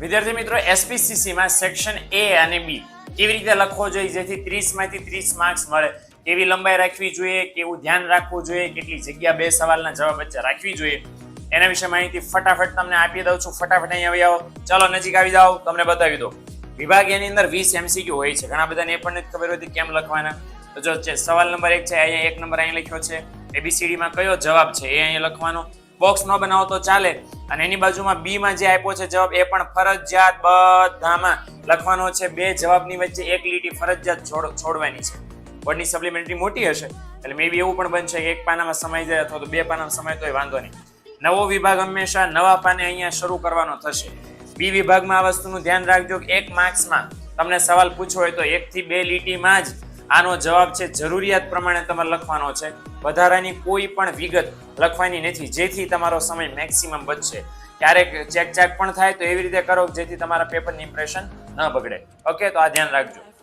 વિદ્યાર્થી મિત્રો એસપીસીસીમાં section A અને બી કેવી રીતે લખવો જોઈએ? જેથી ત્રીસમાંથી ત્રીસ માર્ક્સ મળે. કેવી લંબાઈ રાખવી જોઈએ? કેવું ધ્યાન રાખવું જોઈએ? કેટલી જગ્યા બે સવાલના જવાબ વચ્ચે રાખવી જોઈએ? એના વિશે માહિતી ફટાફટ તમને આપી દઉં છું. ફટાફટ અહીં આવી આવો ચાલો, નજીક આવી જાઓ. તમને બતાવી દો વિભાગ એની અંદર વીસ એમસીક્યુ હોય છે. ઘણા બધાને એ પણ નથી ખબર હોતી કેમ લખવાના. તો જો સવાલ નંબર એક છે. અહીંયા એક નંબર અહીં લખ્યો છે. એબીસીડીમાં કયો જવાબ છે? એ અહીંયા લખવાનો. બોક્સ ન બનાવો તો ચાલે. અને એની બાજુમાં બી માં જે આપ્યો છે જવાબ, એ પણ ફરજિયાત બધામાં લખવાનો છે. બે જવાબની વચ્ચે એક લીટી ફરજિયાત છોડ- છોડવાની છે. બોર્ડની સપ્લિમેન્ટરી મોટી હશે. એટલે મે બી એવું પણ બનશે એક પાનામાં સમાઈ જાય અથવા તો બે પાનામાં સમાય તોય વાંધો નહીં. નવો વિભાગ હંમેશા નવા પાને અહીંયા શરૂ કરવાનો થશે. બી વિભાગમાં આ વસ્તુનું ધ્યાન રાખજો કે એક માર્ક્સમાં તમને સવાલ પૂછો હોય તો એકથી બે લીટીમાં જ આનો જવાબ છે, જરૂરિયાત પ્રમાણે તમારે લખવાનો છે. વધારાની કોઈ પણ વિગત લખવાની નથી, જેથી તમારો સમય મેક્સિમમ બચશે. ક્યારેક ચેક ચેક પણ થાય, તો એવી રીતે કરો જેથી તમારા પેપરની ઇમ્પ્રેશન ન બગડે. ઓકે તો આ ધ્યાન રાખજો.